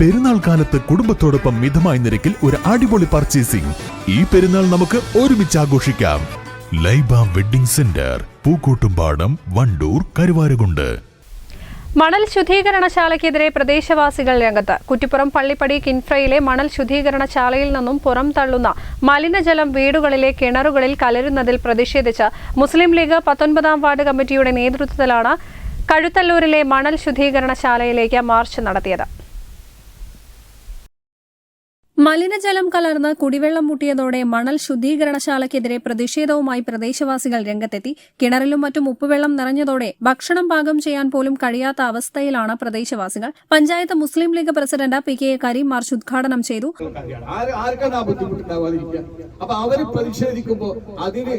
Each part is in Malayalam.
പെരുന്നാൾ കാലത്ത് കുടുംബത്തോടൊപ്പം മിതമായ നിരക്കിൽ ഒരു അടിപൊളി പർച്ചേസിംഗ് ഈ പെരുന്നാൾ നമുക്ക് ഒരുമിച്ച് ആഘോഷിക്കാം. Laiba wedding centre Pookkottumpadam Wandoor Karuvarakundu. മണൽ ശുദ്ധീകരണശാലയ്ക്കെതിരെ പ്രദേശവാസികൾ രംഗത്ത്. കുറ്റിപ്പുറം പള്ളിപ്പടി കിൻഫ്രയിലെ മണൽ ശുദ്ധീകരണശാലയിൽ നിന്നും പുറം തള്ളുന്ന മലിനജലം വീടുകളിലെ കിണറുകളിൽ കലരുന്നതിൽ പ്രതിഷേധിച്ച് മുസ്ലിം ലീഗ് പത്തൊൻപതാം വാർഡ് കമ്മിറ്റിയുടെ നേതൃത്വത്തിലാണ് കഴുത്തല്ലൂരിലെ മണൽ ശുദ്ധീകരണശാലയിലേക്ക് മാർച്ച് നടത്തിയത്. മലിനജലം കലർന്ന് കുടിവെള്ളം മുട്ടിയതോടെ മണൽ ശുദ്ധീകരണശാലയ്ക്കെതിരെ പ്രതിഷേധവുമായി പ്രദേശവാസികൾ രംഗത്തെത്തി. കിണറിലും മറ്റും ഉപ്പുവെള്ളം നിറഞ്ഞതോടെ ഭക്ഷണം പാകം ചെയ്യാൻ പോലും കഴിയാത്ത അവസ്ഥയിലാണ് പ്രദേശവാസികൾ. Panchayat Muslim League president P K Kareem march ഉദ്ഘാടനം ചെയ്തു. അപ്പൊ പ്രതിഷേധിക്കുമ്പോൾ അതിന്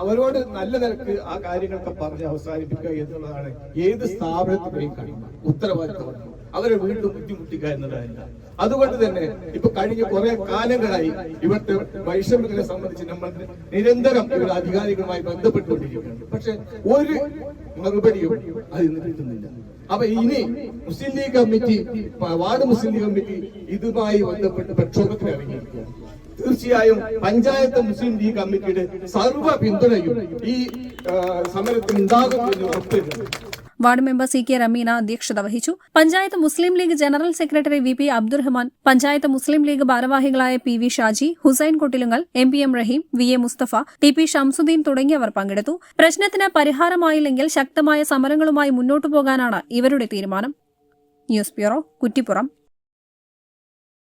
അവരോട് നല്ല നിലയ്ക്ക് ആ കാര്യങ്ങളൊക്കെ പറഞ്ഞ് അവസാനിപ്പിക്കുക എന്നുള്ളതാണ് ഏത് സ്ഥാപനത്തിന്റെയും കഴിയുന്ന ഉത്തരവാദിത്തം അവരെ വീണ്ടും ബുദ്ധിമുട്ടിക്കുക എന്നതല്ല അതുകൊണ്ട് തന്നെ ഇപ്പൊ കഴിഞ്ഞ കുറെ കാലങ്ങളായി ഇവിടുത്തെ വൈഷമ്യങ്ങളെ സംബന്ധിച്ച് നമ്മൾ നിരന്തരം ഇവരുടെ അധികാരികളുമായി ബന്ധപ്പെട്ടുകൊണ്ടിരിക്കുകയാണ്. പക്ഷെ ഒരു മറുപടിയും അതിൽ നിന്ന് കിട്ടുന്നില്ല. അപ്പൊ ഇനി Muslim League committee ward Muslim League committee ഇതുമായി ബന്ധപ്പെട്ട് പ്രക്ഷോഭത്തിൽ ഇറങ്ങിയിരിക്കുകയാണ് തീർച്ചയായും പഞ്ചായത്ത് മുസ്ലിം ലീഗ് കമ്മിറ്റിയുടെ സർവ പിന്തുണയും ഈ സമരത്തിന് ഉണ്ടാകും എന്ന് ഉറപ്പിക്കുന്നു ward member C K Ramina അധ്യക്ഷത വഹിച്ചു. Panchayat Muslim League general secretary V P Abdurahman panchayat Muslim League ഭാരവാഹികളായ P V Shaji Hussain Kottilungal M P M Raheem V A Mustafa T P Shamsuddin തുടങ്ങിയവർ പങ്കെടുത്തു. പ്രശ്നത്തിന് പരിഹാരമായില്ലെങ്കിൽ ശക്തമായ സമരങ്ങളുമായി മുന്നോട്ടു പോകാനാണ് ഇവരുടെ തീരുമാനം. News bureau Kuttippuram.